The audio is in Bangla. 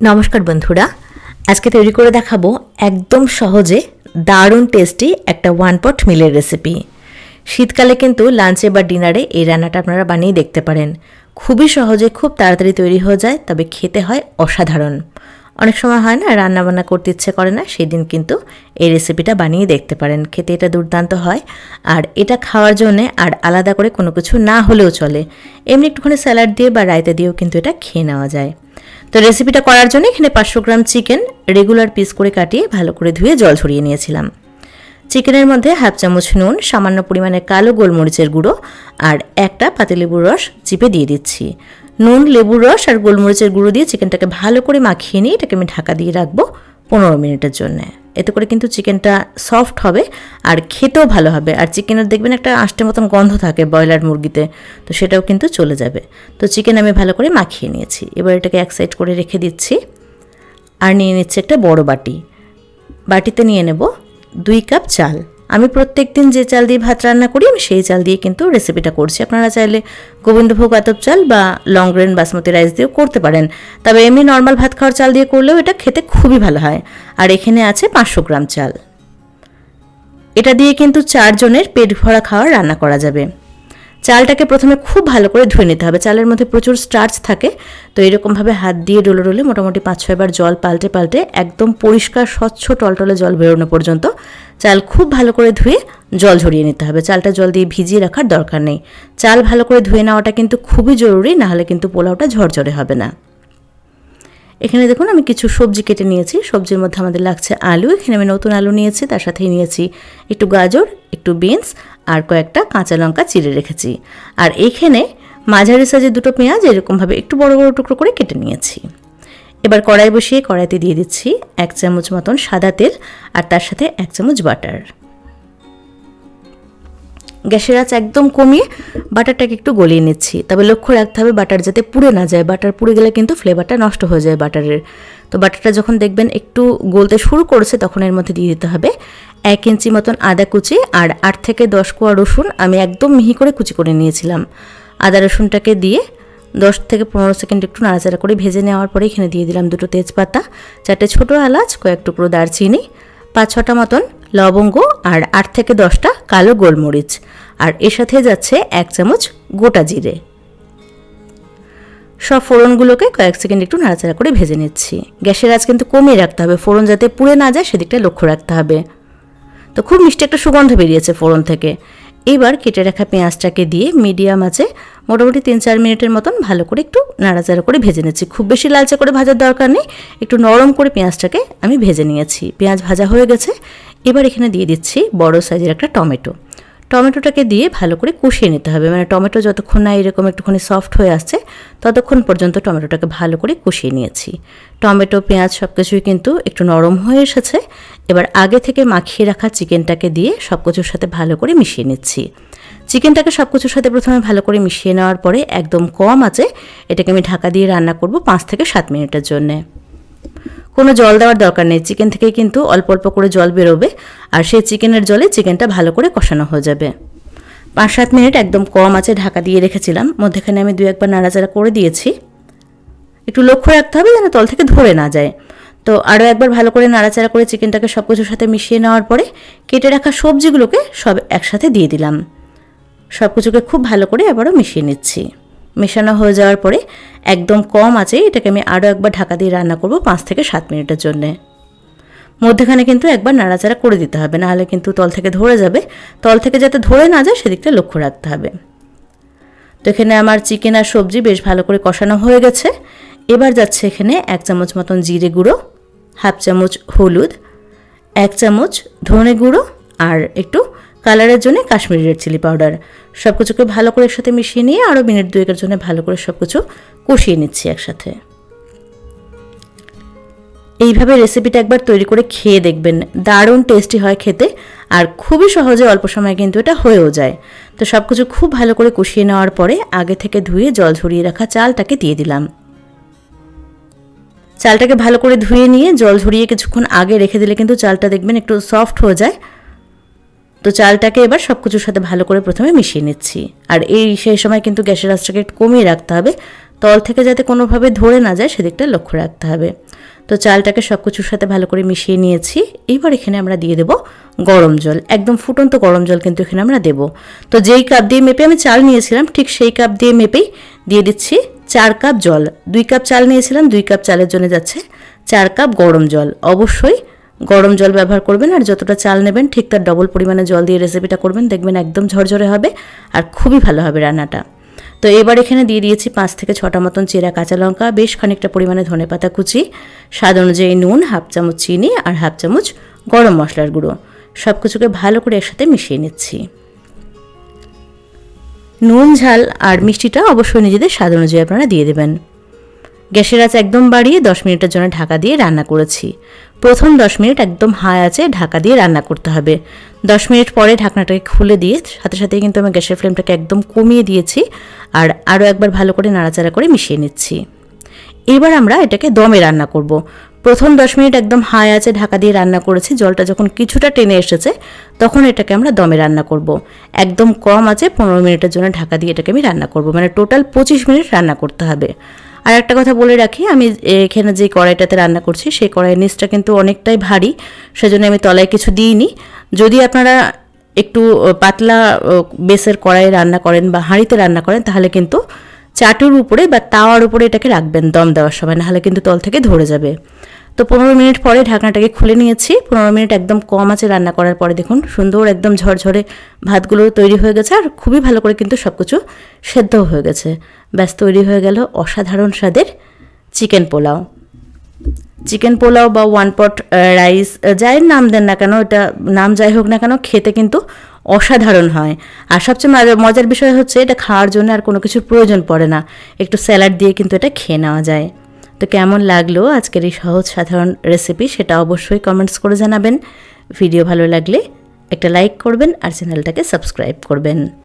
নমস্কার বন্ধুরা। আজকে তৈরি করে দেখাবো একদম সহজে দারুণ টেস্টি একটা ওয়ান পট মিলের রেসিপি শীতকালে কিন্তু লাঞ্চে বা ডিনারে এই রান্নাটা আপনারা বানিয়ে দেখতে পারেন। খুবই সহজে খুব তাড়াতাড়ি তৈরি হয়ে যায়, তবে খেতে হয় অসাধারণ। অনেক সময় হয় না রান্না বান্না করতে ইচ্ছে করে না সেই দিন কিন্তু এই রেসিপিটা বানিয়ে দেখতে পারেন। খেতে এটা দুর্দান্ত হয়। আর এটা খাওয়ার জন্যে আর আলাদা করে কোনো কিছু না হলেও চলে। এমনি একটুখানি স্যালাড দিয়ে বা রায়তা দিয়েও কিন্তু এটা খেয়ে নেওয়া যায়। তো রেসিপিটা করার জন্য এখানে পাঁচশো গ্রাম চিকেন রেগুলার পিস করে কাটিয়ে ভালো করে ধুয়ে জল ঝরিয়ে নিয়েছিলাম। চিকেনের মধ্যে হাফ চামচ নুন, সামান্য পরিমাণে কালো গোলমরিচের গুঁড়ো আর একটা পাতিলেবুর রস চিপে দিয়ে দিচ্ছি। নুন, লেবুর রস আর গোলমরিচের গুঁড়ো দিয়ে চিকেনটাকে ভালো করে মাখিয়ে নিয়ে এটাকে আমি ঢাকা দিয়ে রাখব পনেরো মিনিটের জন্য। এতে করে কিন্তু চিকেনটা সফট হবে আর খেতেও ভালো হবে। আর চিকেনের দেখবেন একটা আষ্টের মতন গন্ধ থাকে ব্রয়লার মুরগিতে, তো সেটাও কিন্তু চলে যাবে। তো চিকেন আমি ভালো করে মাখিয়ে নিয়েছি। এবার এটাকে এক সাইড করে রেখে দিচ্ছি। আর নিয়ে নিচ্ছে একটা বড় বাটি। বাটিতে নিয়ে নেব দুই কাপ চাল। আমি প্রত্যেক দিন যে চাল দিয়ে ভাত রান্না করি, আমি সেই চাল দিয়ে কিন্তু রেসিপিটা করছি। আপনারা চাইলে গোবিন্দভোগ আতপ চাল বা লং গ্রেন বাসমতি রাইস দিয়েও করতে পারেন। তবে এমনি নর্মাল ভাত খাওয়ার চাল দিয়ে করলেও এটা খেতে খুবই ভালো হয়। আর এখানে আছে পাঁচশো গ্রাম চাল। এটা দিয়ে কিন্তু চারজনের পেট ভরা খাওয়ার রান্না করা যাবে। চালটাকে প্রথমে খুব ভালো করে ধুয়ে নিতে হবে। চালের মধ্যে প্রচুর স্টার্চ থাকে, তো এরকমভাবে হাত দিয়ে ডোলে ডোলে মোটামুটি পাঁচ ছয়বার জল পাল্টে পাল্টে একদম পরিষ্কার, স্বচ্ছ টলটলে জল বেরোনো পর্যন্ত চাল খুব ভালো করে ধুয়ে জল ঝরিয়ে নিতে হবে। চালটা জল দিয়ে ভিজিয়ে রাখার দরকার নেই। চাল ভালো করে ধুয়ে নেওয়াটা কিন্তু খুবই জরুরি নাহলে কিন্তু পোলাওটা ঝরঝরে হবে না। এখানে দেখুন আমি কিছু সবজি কেটে নিয়েছি। সবজির মধ্যে আমাদের লাগছে আলু। এখানে আমি নতুন আলু নিয়েছি, তার সাথেই নিয়েছি একটু গাজর, একটু বিনস আর কয়েকটা কাঁচা লঙ্কা চিড়ে রেখেছি। আর এখানে মাঝারি সাইজের দুটো পেঁয়াজ এরকমভাবে একটু বড় বড় টুকরো করে কেটে নিয়েছি। এবার কড়াই বসিয়ে কড়াইতে দিয়ে দিচ্ছি এক চামচ মতন সাদা তেল আর তার সাথে এক চামচ বাটার। গ্যাসের আঁচ একদম কমিয়ে বাটারটাকে একটু গলিয়ে নিচ্ছি। তবে লক্ষ্য রাখতে হবে বাটার যাতে পুড়ে না যায়। বাটার পুড়ে গেলে কিন্তু ফ্লেভারটা নষ্ট হয়ে যায় বাটারের। তো বাটারটা যখন দেখবেন একটু গলতে শুরু করেছে, তখন এর মধ্যে দিয়ে দিতে হবে এক ইঞ্চি মতন আদা কুচি আর আট থেকে দশ কোয়া রসুন আমি একদম মিহি করে কুচি করে নিয়েছিলাম। আদা রসুনটাকে দিয়ে দশ থেকে পনেরো সেকেন্ড একটু নাড়াচাড়া করে ভেজে নেওয়ার পরে এখানে দিয়ে দিলাম দুটো তেজপাতা, চারটে ছোটো এলাচ, কয়েক টুকরো দারচিনি, পাঁচ ছটা মতন লবঙ্গ আর আট থেকে দশটা কালো গোলমরিচ। আর এর সাথে যাচ্ছে এক চামচ গোটা জিরে। সব ফোড়নগুলোকে কয়েক সেকেন্ড একটু নাড়াচাড়া করে ভেজে নিচ্ছি। গ্যাসের আজ কিন্তু কমিয়ে রাখতে হবে, ফোড়ন যাতে পুড়ে না যায় সেদিকটা লক্ষ্য রাখতে হবে। তো খুব মিষ্টি একটা সুগন্ধ বেরিয়েছে ফোড়ন থেকে। এবার কেটে রাখা পেঁয়াজটাকে দিয়ে মিডিয়াম আছে মোটামুটি তিন চার মিনিটের মতন ভালো করে একটু নাড়াচাড়া করে ভেজে নিচ্ছি। খুব বেশি লালচে করে ভাজার দরকার নেই। একটু নরম করে পেঁয়াজটাকে আমি ভেজে নিয়েছি। পেঁয়াজ ভাজা হয়ে গেছে। এবার এখানে দিয়ে দিচ্ছি বড় সাইজের একটা টমেটো। টমেটোটাকে দিয়ে ভালো করে কষিয়ে নিতে হবে। মানে টমেটো যতক্ষণ না এরকম একটুখানি সফট হয়ে আসছে, ততক্ষণ পর্যন্ত টমেটোটাকে ভালো করে কষিয়ে নিয়েছি। টমেটো, পেঁয়াজ সব কিছুই কিন্তু একটু নরম হয়ে এসেছে। এবার আগে থেকে মাখিয়ে রাখা চিকেনটাকে দিয়ে সব কিছুর সাথে ভালো করে মিশিয়ে নিচ্ছি। চিকেনটাকে সব কিছুর সাথে প্রথমে ভালো করে মিশিয়ে নেওয়ার পরে একদম কম আছে, এটাকে আমি ঢাকা দিয়ে রান্না করব পাঁচ থেকে সাত মিনিটের জন্যে। কোনো জল দেওয়ার দরকার নেই, চিকেন থেকে কিন্তু অল্প অল্প করে জল বেরোবে, আর সেই চিকেনের জলে চিকেনটা ভালো করে কষানো হয়ে যাবে। পাঁচ সাত মিনিট একদম কম আছে ঢাকা দিয়ে রেখেছিলাম, মধ্যেখানে আমি দু একবার নাড়াচাড়া করে দিয়েছি। একটু লক্ষ্য রাখতে হবে যেন তল থেকে ধরে না যায়। তো আরও একবার ভালো করে নাড়াচাড়া করে চিকেনটাকে সব কিছুর সাথে মিশিয়ে নেওয়ার পরে কেটে রাখা সবজিগুলোকে সব একসাথে দিয়ে দিলাম। সব কিছুকে খুব ভালো করে আবারও মিশিয়ে নিচ্ছি। মেশানো হয়ে যাওয়ার পরে একদম কম আছে, এটাকে আমি আরও একবার ঢাকা দিয়ে রান্না করব পাঁচ থেকে সাত মিনিটের জন্যে। মধ্যেখানে কিন্তু একবার নাড়াচাড়া করে দিতে হবে, নাহলে কিন্তু তল থেকে ধরে যাবে। তল থেকে যাতে ধরে না যায়, সেদিকটা লক্ষ্য রাখতে হবে। তো এখানে আমার চিকেন আর সবজি বেশ ভালো করে কষানো হয়ে গেছে। এবার যাচ্ছে এখানে এক চামচ মতন জিরে গুঁড়ো, হাফ চামচ হলুদ, এক চামচ ধনে গুঁড়ো আর একটু কালারের জন্য কাশ্মীরি রেড চিলি পাউডার। সব কিছুকে ভালো করে একসাথে মিশিয়ে নিয়ে আরও মিনিট দুয়েকের জন্য ভালো করে সব কিছু কষিয়ে নিচ্ছি একসাথে। এইভাবে রেসিপিটা একবার তৈরি করে খেয়ে দেখবেন। দারুণ টেস্টি হয় খেতে আর খুবই সহজে অল্প সময় কিন্তু এটা হয়েও যায়। তো সব কিছু খুব ভালো করে কষিয়ে নেওয়ার পরে আগে থেকে ধুয়ে জল ঝরিয়ে রাখা চালটাকে দিয়ে দিলাম। চালটাকে ভালো করে ধুয়ে নিয়ে জল ঝরিয়ে কিছুক্ষণ আগে রেখে দিলে কিন্তু চালটা দেখবেন একটু সফট হয়ে যায়। তো চালটাকে এবার সব কিছুর সাথে ভালো করে প্রথমে মিশিয়ে নিচ্ছি। আর এই সেই সময় কিন্তু গ্যাসের আঁচটাকে একটু কমিয়ে রাখতে হবে। তল থেকে যাতে কোনোভাবে ধরে না যায়, সেদিকটা লক্ষ্য রাখতে হবে। তো চালটাকে সব কিছুর সাথে ভালো করে মিশিয়ে নিয়েছি। এবার এখানে আমরা দিয়ে দেবো গরম জল। একদম ফুটন্ত গরম জল কিন্তু এখানে আমরা দেবো। তো যেই কাপ দিয়ে মেপে আমি চাল নিয়েছিলাম, ঠিক সেই কাপ দিয়ে মেপেই দিয়ে দিচ্ছি চার কাপ জল। দুই কাপ চাল নিয়েছিলাম, দুই কাপ চালের জন্য যাচ্ছে চার কাপ গরম জল। অবশ্যই গরম জল ব্যবহার করবেন আর যতটা চাল নেবেন, ঠিক তার ডবল পরিমাণে জল দিয়ে রেসিপিটা করবেন। দেখবেন একদম ঝরঝরে হবে আর খুবই ভালো হবে রান্নাটা। তো এবার এখানে দিয়ে দিয়েছি পাঁচ থেকে ছটা মতন চেরা কাঁচা লঙ্কা, বেশ খানিকটা পরিমাণে ধনে পাতা কুচি, স্বাদ অনুযায়ী নুন, হাফ চামচ চিনি আর হাফ চামচ গরম মশলার গুঁড়ো। সব কিছুকে ভালো করে একসাথে মিশিয়ে নিচ্ছি। নুন, ঝাল আর মিষ্টিটা অবশ্যই নিজেদের স্বাদ অনুযায়ী আপনারা দিয়ে দেবেন। গ্যাসের আঁচ একদম বাড়িয়ে দশ মিনিটের জন্য ঢাকা দিয়ে রান্না করেছি। প্রথম দশ মিনিট একদম হাই আছে, ঢাকা দিয়ে রান্না করতে হবে দশ মিনিট পরে ঢাকনাটাকে খুলে দিয়ে সাথে সাথে কিন্তু আমি গ্যাসের ফ্লেমটাকে একদম কমিয়ে দিয়েছি আর আরও একবার ভালো করে নাড়াচাড়া করে মিশিয়ে নিচ্ছি এবার আমরা এটাকে দমে রান্না করব। প্রথম দশ মিনিট একদম হাই আছে, ঢাকা দিয়ে রান্না করেছি, জলটা যখন কিছুটা টেনে এসেছে তখন এটাকে আমরা দমে রান্না করব। একদম কম আছে, পনেরো মিনিটের জন্য ঢাকা দিয়ে এটাকে আমি রান্না করব মানে টোটাল পঁচিশ মিনিট রান্না করতে হবে আর একটা কথা বলে রাখি, আমি এখানে যে কড়াইটাতে রান্না করছি, সেই কড়াইয়ের নিচটা কিন্তু অনেকটাই ভারী, সেজন্য আমি তলায় কিছু দিইনি। যদি আপনারা একটু পাতলা বেসের কড়াইয়ে রান্না করেন বা হাঁড়িতে রান্না করেন, তাহলে কিন্তু চাটুর উপরে বা তাওয়ার উপরে এটাকে রাখবেন দম দেওয়ার সময়, নাহলে কিন্তু তল থেকে ধরে যাবে। তো পনেরো মিনিট পরে ঢাকনাটাকে খুলে নিয়েছি। পনেরো মিনিট একদম কম আছে রান্না করার পরে দেখুন, সুন্দর একদম ঝরঝরে ভাতগুলো তৈরি হয়ে গেছে, আর খুবই ভালো করে কিন্তু সব কিছু সেদ্ধ হয়ে গেছে। ব্যাস, তৈরি হয়ে গেল অসাধারণ স্বাদের চিকেন পোলাও। চিকেন পোলাও বা ওয়ান পট রাইস যাই নাম দেন না কেন, এটা নাম যাই হোক না কেন, খেতে কিন্তু অসাধারণ হয়। আর সবচেয়ে মজার বিষয় হচ্ছে, এটা খাওয়ার জন্য আর কোনো কিছুর প্রয়োজন পড়ে না। একটু স্যালাড দিয়ে কিন্তু এটা খেয়ে নেওয়া যায়। তো কেমন লাগল আজকের এই সহজ সাধারণ রেসিপি সেটা অবশ্যই কমেন্টস করে জানাবেন। ভিডিও ভালো লাগলে একটা লাইক করবেন আর চ্যানেলটাকে সাবস্ক্রাইব করবেন।